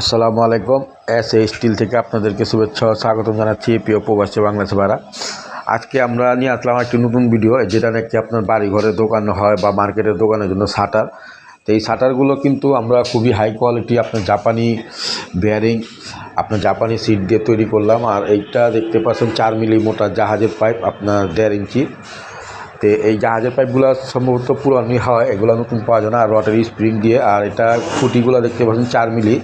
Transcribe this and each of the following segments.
আসসালামু আলাইকুম। S A still থেকে আপনাদেরকে শুভেচ্ছা ও স্বাগতম জানাচ্ছি প্রিয় প্রবাসী বাংলাদেশ ভাড়া আজকে আমরা নিয়ে আসলাম একটি নতুন ভিডিও, যেটা নাকি আপনার বাড়ি ঘরের দোকান হয় বা মার্কেটের দোকানের জন্য শাটার। তো এই শাটারগুলো কিন্তু আমরা খুবই হাই কোয়ালিটি আপনার জাপানি বেয়ারিং আপনার জাপানি সিট দিয়ে তৈরি করলাম। আর এইটা দেখতে পাচ্ছেন চার মিলি মোটা জাহাজের পাইপ আপনার দেড় ইঞ্চি তো এই জাহাজের পাইপগুলো সম্ভবত পুরানি হয়, এগুলো নতুন পাওয়া যায় না, আর রটারি স্প্রিং দিয়ে। আর এটা খুঁটিগুলো দেখতে পাচ্ছেন চার মিলি।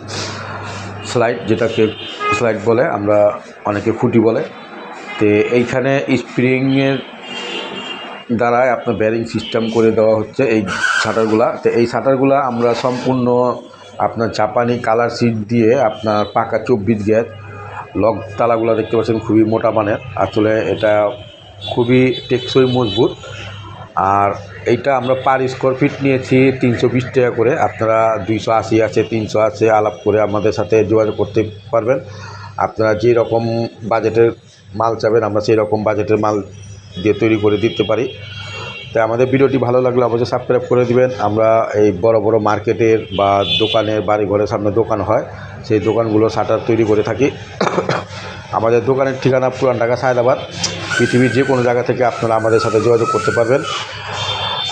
স্লাইড যেটাকে স্লাইড বলে, আমরা অনেকে খুঁটি বলে। তো এইখানে স্প্রিংয়ের দ্বারাই আপনার ব্যারিং সিস্টেম করে দেওয়া হচ্ছে এই শাটারগুলা তো এই শাটারগুলা আমরা সম্পূর্ণ আপনার জাপানি কালার সিট দিয়ে আপনার পাকা চব্বিশ গ্যাস লক তালাগুলো দেখতে পাচ্ছেন, খুবই মোটা মানের। আসলে এটা খুবই টেকসই, মজবুত। আর এইটা আমরা পার স্কোয়ার ফিট নিয়েছি তিনশো বিশ টাকা করে। আপনারা দুইশো আশি আছে, তিনশো আছে, আলাপ করে আমাদের সাথে যোগাযোগ করতে পারবেন। আপনারা যে রকম বাজেটের মাল চাবেন, আমরা সেই রকম বাজেটের মাল দিয়ে তৈরি করে দিতে পারি। তাই আমাদের ভিডিওটি ভালো লাগলে অবশ্যই সাবস্ক্রাইব করে দিবেন। আমরা এই বড় বড় মার্কেটের বা দোকানের বাড়ি ঘরের সামনে দোকান হয়, সেই দোকানগুলো শাটার তৈরি করে থাকি। আমাদের দোকানের ঠিকানা পুরান ঢাকা, সায়দাবাদ। পৃথিবীর যে কোনো জায়গা থেকে আপনারা আমাদের সাথে যোগাযোগ করতে পারবেন।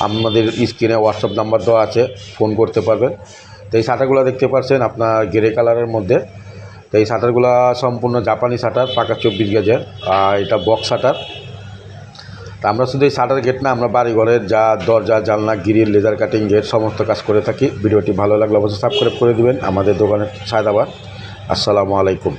আমাদের স্ক্রিনে হোয়াটসঅ্যাপ নাম্বার দেওয়া আছে, ফোন করতে পারবেন। তো এই শাটারগুলো দেখতে পাচ্ছেন আপনার গ্রে কালারের মধ্যে। তো এই শাটারগুলো সম্পূর্ণ জাপানি শাটার, পাকা চব্বিশ গেজের, আর এটা বক্স শাটার। তা আমরা শুধু এই শাটার গেট না, আমরা বাড়ি ঘরের যা দরজা, জানলা, গ্রিল লেজার কাটিং গেট সমস্ত কাজ করে থাকি। ভিডিওটি ভালো লাগলে অবশ্যই সাবস্ক্রাইব করে দিবেন। আমাদের দোকানের সায়দাবাদ। আসসালামু আলাইকুম।